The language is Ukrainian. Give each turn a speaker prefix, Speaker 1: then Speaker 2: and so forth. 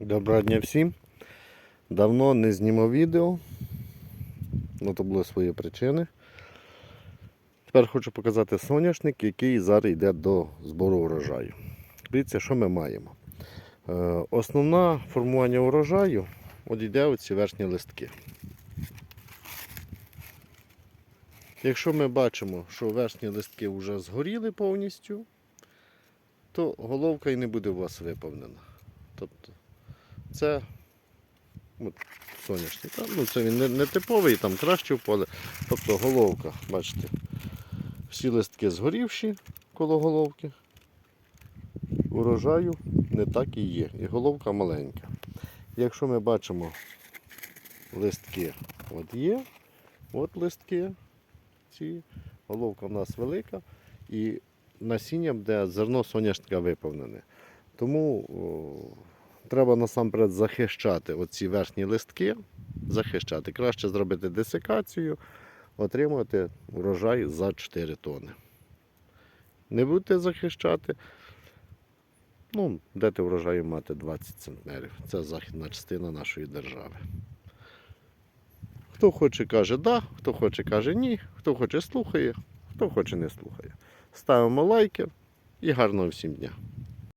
Speaker 1: Доброго дня всім. Давно не знімав відео. Ну, то були свої причини. Тепер хочу показати соняшник, який зараз йде до збору урожаю. Дивіться, що ми маємо. Е, Основне формування урожаю от йде оці верхні листки. Якщо ми бачимо, що верхні листки вже згоріли повністю, то головка і не буде у вас виповнена. Тобто це от, соняшник. Ну, це він не, не типовий, там краще в. Тобто головка, бачите, всі листки згорівші коло головки. Урожаю не так і є. І головка маленька. Якщо ми бачимо листки, от є, от листки, ці, головка в нас велика, і насіння буде зерно соняшника виповнене. Тому треба насамперед захищати оці верхні листки, захищати. Краще зробити десикацію, отримати урожай за 4 тони. Не будете захищати, ну, будете врожаю мати 20 центнерів. Це західна частина нашої держави. Хто хоче, каже да, хто хоче, каже ні, хто хоче слухає, хто хоче не слухає. Ставимо лайки і гарного всім дня.